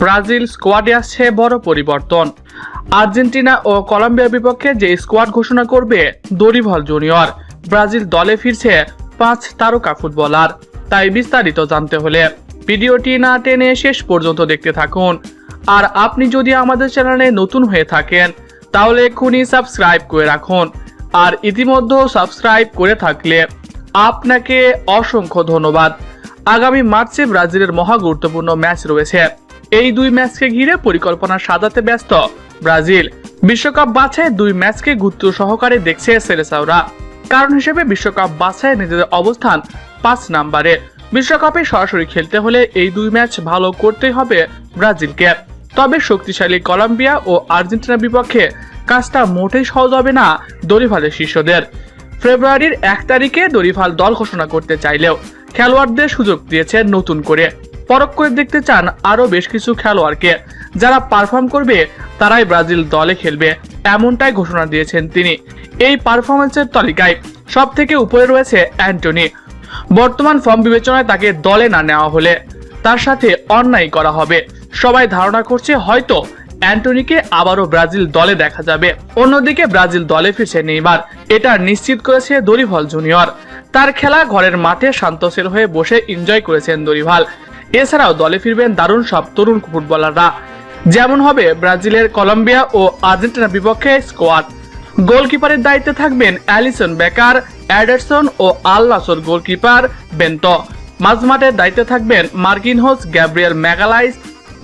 Brazil স্কোয়াডে আসছে বড় পরিবর্তন। আর্জেন্টিনা ও কলম্বিয়ার বিপক্ষে যে স্কোয়াড ঘোষণা করবে দরিভল জুনিয়র, ব্রাজিল দলে ফিরছে পাঁচ তারকা ফুটবলার। তাই বিস্তারিত জানতে হলে ভিডিওটি না টেনে শেষ পর্যন্ত দেখতে থাকুন। আর আপনি যদি আমাদের চ্যানেলে নতুন হয়ে থাকেন, তাহলে এক্ষুনি সাবস্ক্রাইব করে রাখুন। আর ইতিমধ্যে সাবস্ক্রাইব করে থাকলে আপনাকে অসংখ্য ধন্যবাদ। আগামী মার্চে ব্রাজিলের মহা গুরুত্বপূর্ণ ম্যাচ রয়েছে। এই দুই ম্যাচকে ঘিরে পরিকল্পনা সাজাতে ব্যস্ত ব্রাজিল। বিশ্বকাপ বাছাই দুই ম্যাচকে গুরুত্ব সহকারে দেখছে সেরেসাওরা। কারণ হিসেবে বিশ্বকাপ বাছাই নিজেদের অবস্থান পাঁচ নাম্বারে। বিশ্বকাপে সরাসরি খেলতে হলে এই দুই ম্যাচ ভালো করতেই হবে ব্রাজিলকে। তবে শক্তিশালী কলম্বিয়া ও আর্জেন্টিনার বিপক্ষে কাজটা মোটেই সহজ হবে না দরিভালের শিষ্যদের ফেব্রুয়ারির এক তারিখে দরিভাল দল ঘোষণা করতে চাইলেও খেলোয়াড়দের সুযোগ দিয়েছে নতুন করে। পরখ করে দেখতে চান আরও বেশ কিছু খেলোয়াড়কে। যারা পারফর্ম করবে, তারাই ব্রাজিল দলে খেলবে, এমনটাই ঘোষণা দিয়েছেন তিনি। এই পারফরমেন্সের তালিকায় সব থেকে উপরে রয়েছে অ্যান্টনি। বর্তমান ফর্ম বিবেচনায় তাকে দলে না নেওয়া হলে তার সাথে অন্যায় করা হবে। সবাই ধারণা করছে হয়তো অ্যান্টনিকে আবারও ব্রাজিল দলে দেখা যাবে। অন্যদিকে ব্রাজিল দলে ফিরছে নেইমার। এটা নিশ্চিত করেছে দরিভাল জুনিয়র। তার খেলা ঘরের মাঠে শান্তশীল হয়ে বসে এনজয় করেছেন দরিভাল। এছাড়াও দলে ফিরবেন দারুণ সব তরুণ ফুটবলাররা। যেমন হবে ব্রাজিলের কলম্বিয়া ও আর্জেন্টিনার বিপক্ষে স্কোয়াড। গোলকিপারের দায়িত্বে থাকবেন অ্যালিসন বেকার, অ্যাডারসন ও আল নাসর গোলকিপার বেন্ট। মাঝমাঠের দায়িত্বে থাকবেন মার্কিনহোস গ্যাব্রিয়েল ম্যাগালাইস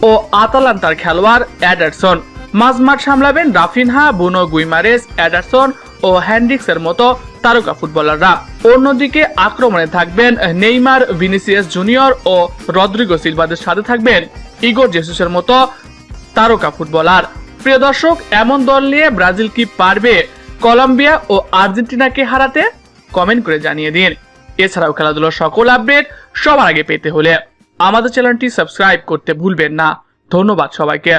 ও আতালান্তার খেলোয়াড় অ্যাডারসন। মাঝমাঠ সামলাবেন রাফিনহা, বুনো গুইমারেস, অ্যাডারসন ও হ্যান্ডিক্সের মতো তারকা ফুটবলাররা। অন্যদিকে আক্রমণে থাকবেন নেইমার, ভিনিসিয়াস জুনিয়র ও রদ্রিগো সিলভাদের সাথে থাকবেন ইগোর জেসুসের মতো তারকা ফুটবলার। প্রিয় দর্শক, এমন দল নিয়ে ব্রাজিল কি পারবে? কলম্বিয়া ও আর্জেন্টিনাকে হারাতে কমেন্ট করে জানিয়ে দিন। এছাড়াও খেলাধুলার সকল আপডেট সবার আগে পেতে হলে আমাদের চ্যানেলটি সাবস্ক্রাইব করতে ভুলবেন না। ধন্যবাদ সবাইকে।